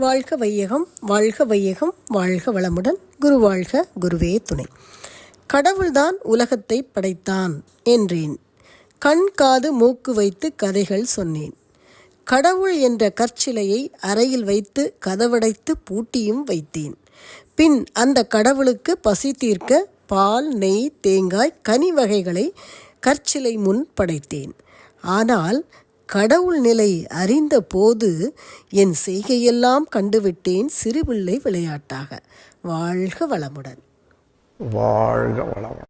வாழ்க வையகம் வாழ்க வையகம் வாழ்க வளமுடன் குரு வாழ்க குருவே துணை. கடவுள்தான் உலகத்தை படைத்தான் என்றேன். கண் காது மூக்கு வைத்து கதைகள் சொன்னேன். கடவுள் என்ற கற்சிலையை அறையில் வைத்து கதவடைத்து பூட்டியும் வைத்தேன். பின் அந்த கடவுளுக்கு பசி தீர்க்க பால் நெய் தேங்காய் கனி வகைகளை கற்சிலை முன் படைத்தேன். ஆனால் கடவுள் நிலை அறிந்த போது என் செய்கையெல்லாம் கண்டுவிட்டேன் சிறுபிள்ளை விளையாட்டாக. வாழ்க வளமுடன். வாழ்க வளமுடன்.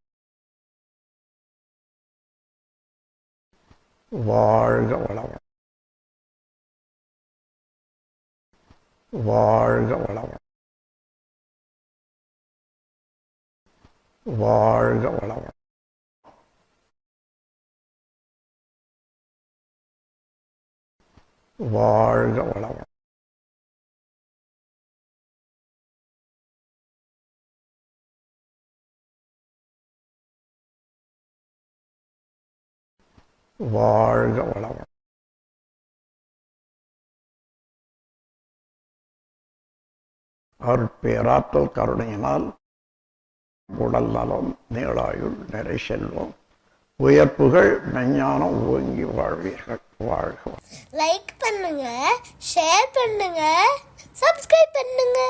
வாழ்க வளமுடன். வாழ்க வளமுடன். வாழ்க வளமுடன். வாழ்க வளவன் வாழ்க வளமுடன். அருட்பேராற்றல் கருணையினால் உடல் நலம் நீளாயுள் நிறை செல்வம் உயர்ப்புகள் மெஞ்ஞானம் ஓங்கி வாழ்வீர்கள். வாழ்க லைக் பண்ணுங்க ஷேர் பண்ணுங்க சப்ஸ்கிரைப் பண்ணுங்க.